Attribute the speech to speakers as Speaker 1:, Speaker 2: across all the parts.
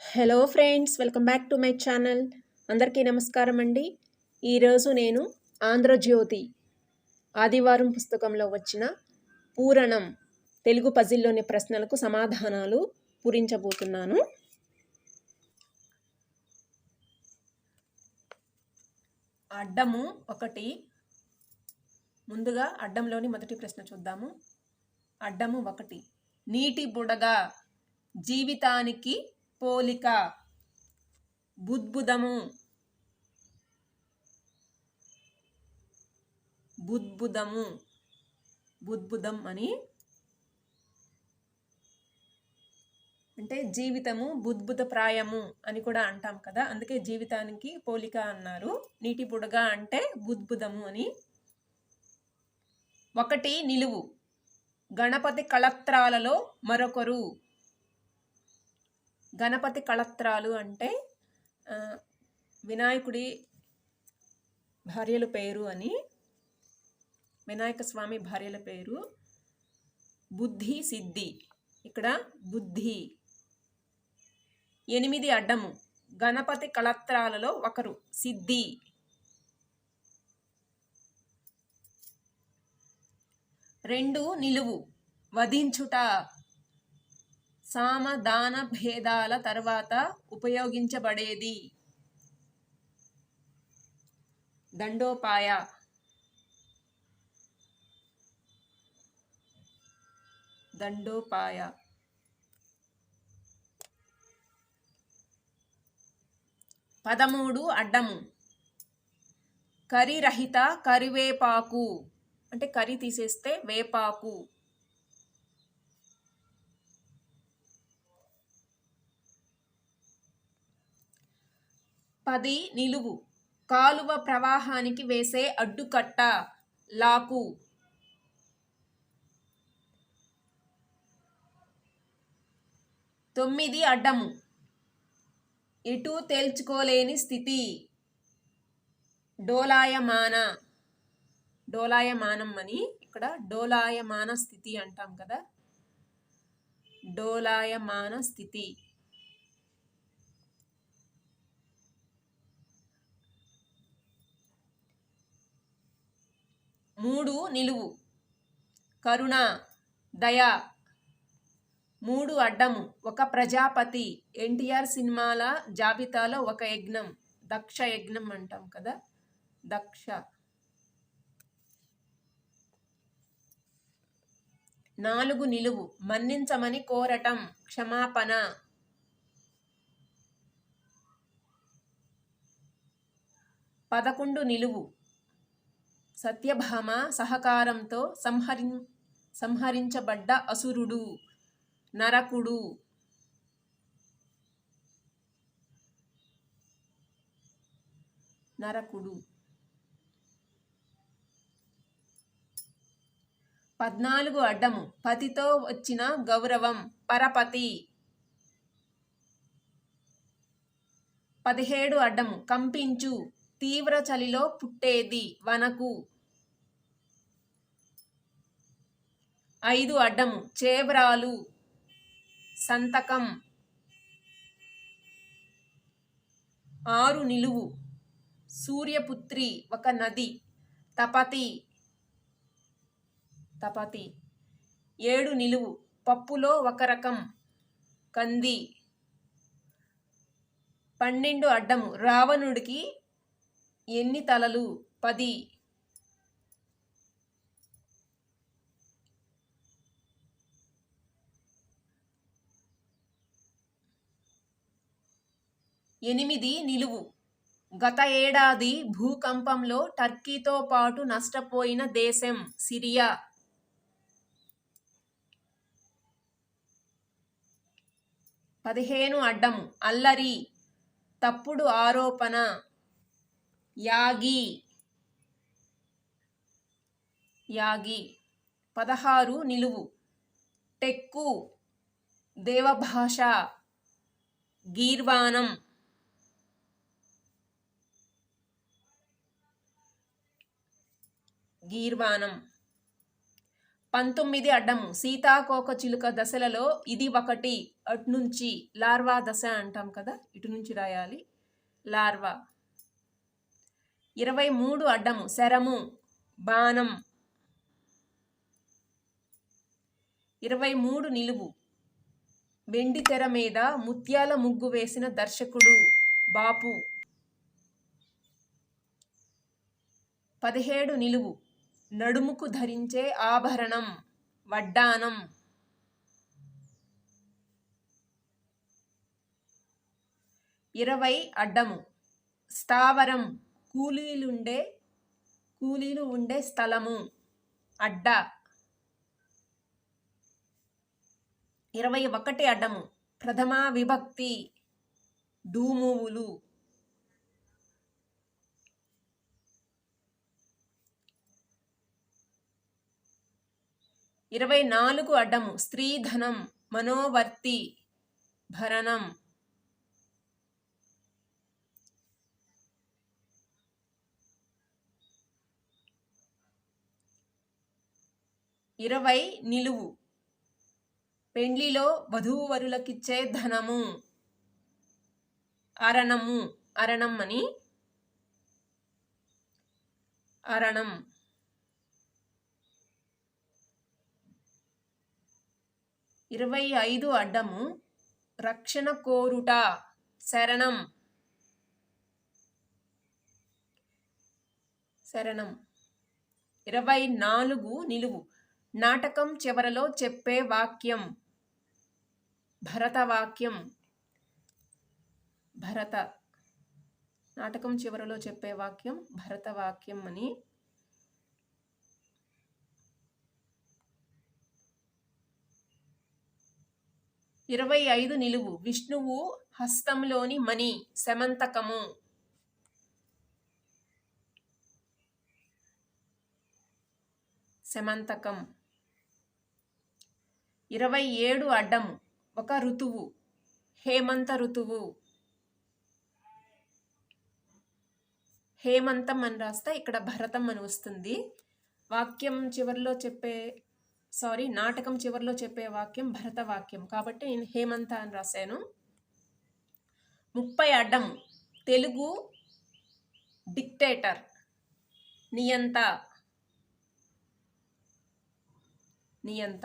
Speaker 1: Hello friends welcome back to my channel. అందరికీ నమస్కారం అండి. ఈరోజు నేను ఆంధ్రజ్యోతి ఆదివారం పుస్తకంలో వచ్చిన పూరణం తెలుగు పజిల్లోని ప్రశ్నలకు సమాధానాలు పూరించబోతున్నాను. అడ్డము ఒకటి. ముందుగా అడ్డంలోని మొదటి ప్రశ్న చూద్దాము. అడ్డము ఒకటి. నీటి బుడగ జీవితానికి పోలిక బుద్బుదము బుద్బుదము బుద్బుదం అని అంటే జీవితము బుద్భుత ప్రాయము అని కూడా అంటాం కదా. అందుకే జీవితానికి పోలిక అన్నారు. నీటి బుడగ అంటే బుద్బుదము అని. ఒకటి నిలువు. గణపతి కళత్రాలలో మరొకరు గణపతి కళత్రాలు అంటే వినాయకుడి భార్యల పేరు అని వినాయక స్వామి భార్యల పేరు బుద్ధి సిద్ధి. ఇక్కడ బుద్ధి. ఎనిమిది అడ్డము. గణపతి కళత్రాలలో ఒకరు సిద్ధి. రెండు నిలువు. వధించుట. సామదాన భేదాల తర్వాత ఉపయోగించబడేది. దండోపాయ. దండోపాయ. పదమూడు అడ్డము. కరి రహిత కరివేపాకు. అంటే కరి తీసేస్తే వేపాకు. పది నిలువు. కాలువ ప్రవాహానికి వేసే అడ్డుకట్ట లాకు. తొమ్మిది అడ్డము. ఎటు తేల్చుకోలేని స్థితి. డోలాయమాన. డోలాయమానం అని ఇక్కడ డోలాయమాన స్థితి అంటాం కదా. డోలాయమాన స్థితి. మూడు నిలువు. కరుణ దయ. మూడు అడ్డము. ఒక ప్రజాపతి. ఎన్టీఆర్ సినిమాల జాబితాలో ఒక యజ్ఞం. దక్ష యజ్ఞం అంటాం కదా? దక్ష. నాలుగు నిలువు. మన్నించమని కోరటం. క్షమాపణ. పదకొండు నిలువు. సత్యభామ సహకారంతో సంహరి సంహరించబడ్డ అసురుడు నరకుడు. నరకుడు. పద్నాలుగు అడ్డము. పతితో వచ్చిన గౌరవం. పరపతి. పదిహేడు అడ్డము. కంపించు. తీవ్ర చలిలో పుట్టేది వనకు. ఐదు అడ్డము చేబ్రాలు సంతకం. ఆరు నిలువు సూర్యపుత్రి ఒక నది. తపతి తపతి. ఏడు నిలువు పప్పులో ఒక రకం కంది. పన్నెండు అడ్డము రావణుడికి ఎన్ని తలలు? పది. ఎనిమిది నిలువు. గత ఏడాది భూకంపంలో టర్కీతో పాటు నష్టపోయిన దేశం సిరియా. పదిహేను అడ్డము. అల్లరి తప్పుడు ఆరోపణ. యాగి. యాగి. పదహారు నిలువు. టెక్కు. దేవభాష. గీర్వాణం గీర్వాణం పంతొమ్మిది అడ్డము. సీతాకోక చిలుక దశలలో ఇది ఒకటి. అటు నుంచి లార్వా దశ అంటాం కదా? ఇటు నుంచి రాయాలి. లార్వా. ఇరవై మూడు అడ్డము శరము బాణం. ఇరవై మూడు నిలువు. వెండి తెర మీద ముత్యాల ముగ్గు వేసిన దర్శకుడు బాపు. పదిహేడు నిలువు. నడుముకు ధరించే ఆభరణం వడ్డానం ఇరవై అడ్డము స్థావరం. కూలీలుండే కూలీలు ఉండే స్థలము. అడ్డ. ఇరవై ఒకటి అడ్డము. ప్రథమా విభక్తి. డూమువులు. ఇరవై నాలుగు అడ్డము. స్త్రీధనం మనోవర్తి భరణం. ఇరవై నిలువు. పెండ్లిలో వధూవరులకిచ్చే ధనము. అరణము. అరణం అని. అరణం. ఇరవై ఐదు అడ్డము. రక్షణ కోరుట. శరణం. శరణం. ఇరవై నాలుగు నిలువు. నాటకం చివరలో చెప్పే వాక్యం. భరతవాక్యం. భరత. నాటకం చివరలో చెప్పే వాక్యం భరతవాక్యం అని. ఇరవై ఐదు నిలువు. విష్ణువు హస్తంలోని మణి శమంతకము శమంతకం ఇరవై ఏడు అడ్డం ఒక ఋతువు హేమంత ఋతువు. హేమంతం అని రాస్తే ఇక్కడ భరతం అని వస్తుంది. వాక్యం చివరిలో చెప్పే సారీ నాటకం చివరిలో చెప్పే వాక్యం భరత వాక్యం కాబట్టి నేను హేమంత అని రాశాను. ముప్పై అడ్డం తెలుగు డిక్టేటర్ నియంత. నియంత.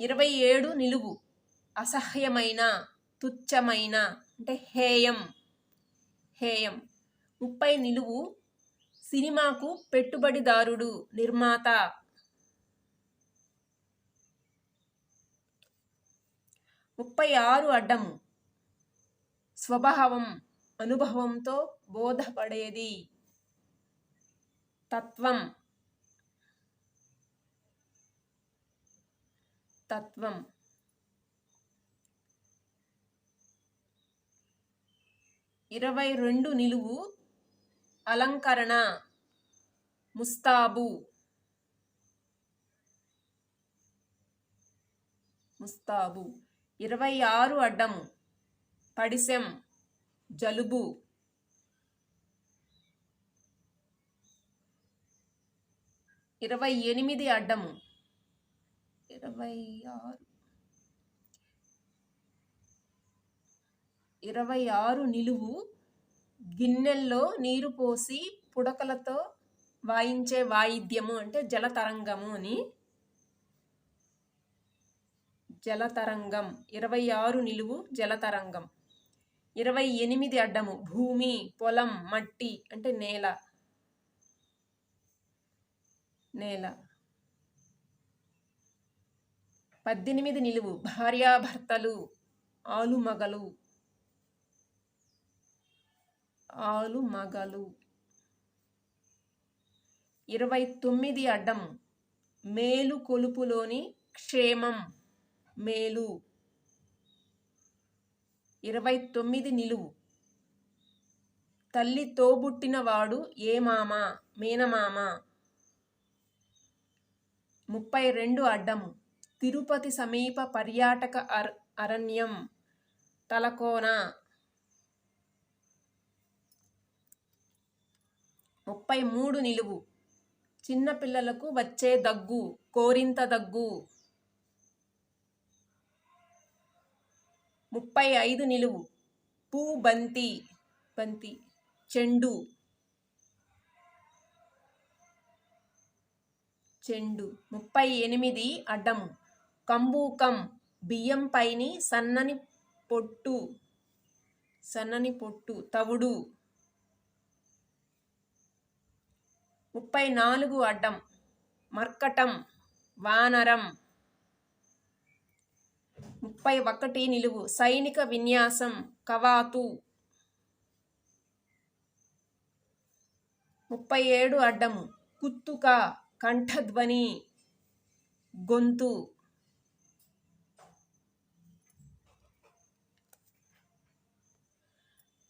Speaker 1: ఇరవై ఏడు నిలువు. అసహ్యమైన తుచ్చమైన అంటే హేయం హేయం. ముప్పై నిలువు సినిమాకు పెట్టుబడిదారుడు నిర్మాత. ముప్పై ఆరు అడ్డము. స్వభావం అనుభవంతో బోధపడేది. తత్వం. తత్వం. ఇరవై రెండు నిలువు అలంకరణ. ముస్తాబు. ముస్తాబు. ఇరవై ఆరు అడ్డం. పడిసెం జలుబు. ఇరవై ఎనిమిది అడ్డము. ఇరవై ఆరు ఇరవై ఆరు నిలువు గిన్నెల్లో నీరు పోసి పుడకలతో వాయించే వాయిద్యము అంటే జలతరంగము అని. జలతరంగం. ఇరవై ఆరు నిలువు జలతరంగం. ఇరవై ఎనిమిది అడ్డము. భూమి పొలం మట్టి అంటే నేల. నేల. పద్దెనిమిది నిలువు భార్యాభర్తలు ఆలుమగలు. ఆలుమగలు. ఇరవై తొమ్మిది అడ్డం మేలు కొలుపులోని క్షేమం మేలు. ఇరవై తొమ్మిది నిలువు తల్లి తోబుట్టినవాడు ఏ మామ? మేనమామ. ముప్పై రెండు అడ్డము తిరుపతి సమీప పర్యాటక అర్ అరణ్యం తలకోన. ముప్పై మూడు నిలువు. చిన్నపిల్లలకు వచ్చే దగ్గు కోరింత దగ్గు. ముప్పై ఐదు నిలువు. పూ బంతి బంతి చెండు. చెండు. ముప్పై ఎనిమిది అడ్డము. కంబూకం బియ్యం పైని సన్నని పొట్టు సన్నని పొట్టు తవుడు. ముప్పై నాలుగు అడ్డం మర్కటం వానరం. ముప్పై ఒకటి నిలువు సైనిక విన్యాసం కవాతు. ముప్పై ఏడు అడ్డము కుత్తుక కంఠధ్వని గొంతు.